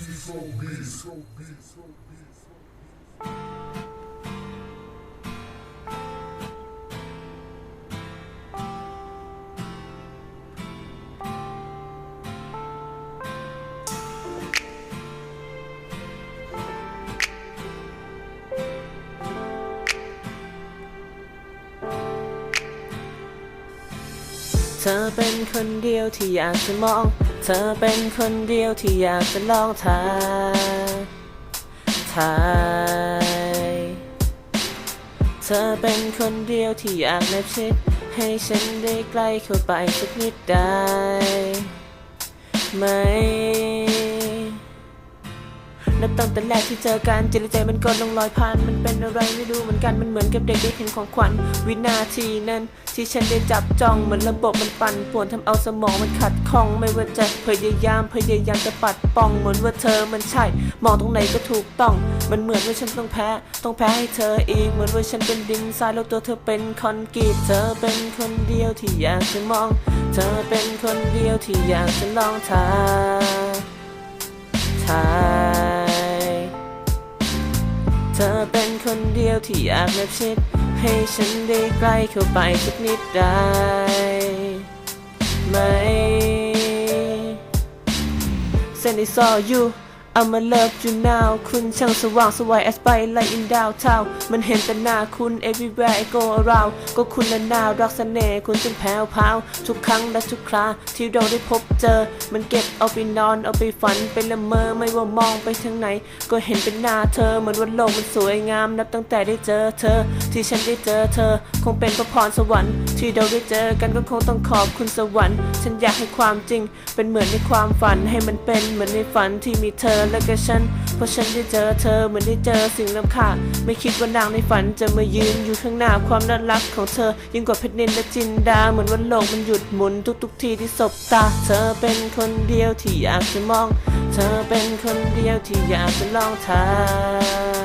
Six, so big. So. So. เธอเป็นคนเดียวที่อยากจะมอง เธอเป็นคนเดียวที่อยากจะลองทายทายเธอเป็นคนเดียวที่อยากแนบชิด ให้ฉันได้ใกล้เข้าไปสักนิดได้ไหม นับตั้งแต่แรกที่เจอกันจิตใจมันก็ลงรอยพัน มันเป็นอะไรไม่รู้เหมือนกัน มันเหมือนกับเด็กได้เห็นของขวัญ วินาทีนั้น ที่ฉันได้จับจ้องเหมือนระบบมันปั่นป่วนทำเอาสมองมันขัดข้อง ไม่ว่าจะพยายามพยายามจะปัดป้องเหมือนว่าเธอมันใช่ มองตรงไหนก็ถูกต้อง มันเหมือนว่าฉันต้องแพ้ ต้องแพ้ให้เธออีก เหมือนว่าฉันเป็นดินทรายแล้วตัวเธอเป็นคอนกรีต เธอเป็นคนเดียวที่อยากจะมอง เธอเป็นคนเดียวที่อยากจะลองทา คนเดียวที่อยากเล็บชิด ให้ฉันได้ใกล้เข้าไปสักนิดได้ไหม Send it all you I'ma love you now คุณช่างสว่างสวย as by light in downtown มันเห็นแต่หน้าคุณ everywhere I go around ก็คุณและน่ารักเสน่ห์คุณจนแผ่วพาว ทุกครั้งและทุกคราที่เราได้พบเจอ มันเก็บเอาไปนอนเอาไปฝันไปละเมอไม่ว่ามองไปทางไหน ก็เห็นเป็นหน้าเธอเหมือนว่าโลกมันสวยงามนับตั้งแต่ได้เจอเธอที่ฉันได้เจอเธอ คงเป็นพระพรสวรรค์ที่เราได้เจอกันก็คงต้องขอบคุณสวรรค์ ฉันอยากให้ความจริง เป็นเหมือนในความฝันให้มันเป็นเหมือนในฝันที่มีเธอและก็ฉัน เพราะฉันได้เจอเธอเหมือนได้เจอสิ่งล้ำค่าไม่คิดว่านางในฝันจะมายืนอยู่ข้างหน้าความน่ารักของเธอ ยิ่งกว่าเพชรนินและจินดาเหมือนวันโลกมันหยุดหมุนทุก ๆ ทีที่สบตา เธอเป็นคนเดียวที่อยากจะมอง เธอเป็นคนเดียวที่อยากจะลองทาย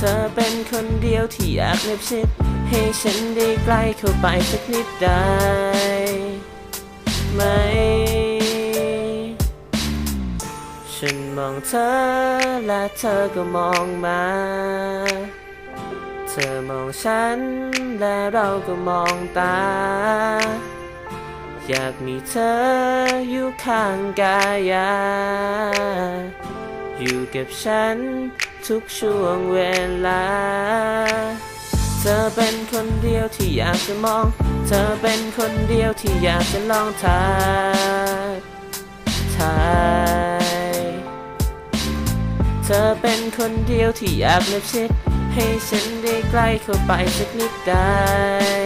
เธอเป็นคนเดียวที่อยากเน็บชิด ให้ฉันได้ใกล้เข้าไปสักนิดได้ไหม ฉันมองเธอและเธอก็มองมา เธอมองฉันและเราก็มองตา อยากมีเธออยู่ข้างกายา อยู่กับฉัน ทุกช่วงเวลา เธอเป็นคนเดียวที่อยากจะมอง เธอเป็นคนเดียวที่อยากจะลองทายทายเธอเป็นคนเดียวที่อยากเล็บชิดให้ฉันได้ใกล้เข้าไปสักนิดได้